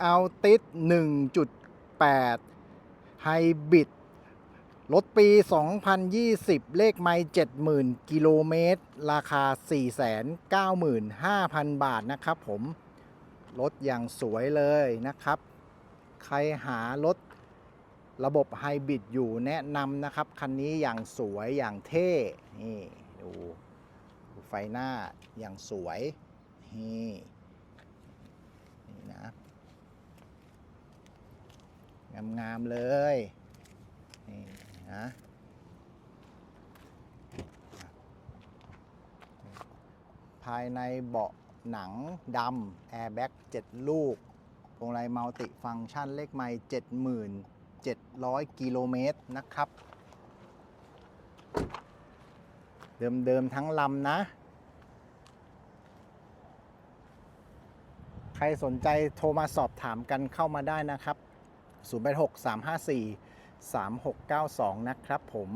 เอัลติส1.8 ไฮบริดรถปี 2020 เลขไมล์70,000 กิโลเมตร ราคา 495,000 บาทนะครับผม รถอย่างสวยเลยนะครับ ใครหารถระบบไฮบริดอยู่แนะนำนะครับ คันนี้อย่างสวยอย่างเท่ นี่ ดูไฟหน้าอย่างสวย นี่นะ งามๆเลยนี่นะภายในเบาะหนังดำแอร์แบ็ก7ลูกพวงมาลัยมัลติฟังก์ชันเลขไมล์77,000 กิโลเมตรนะครับ เดิม ๆ ทั้งลำนะ ใครสนใจโทรมาสอบถามกันเข้ามาได้นะครับ 086 354 3692 นะครับผม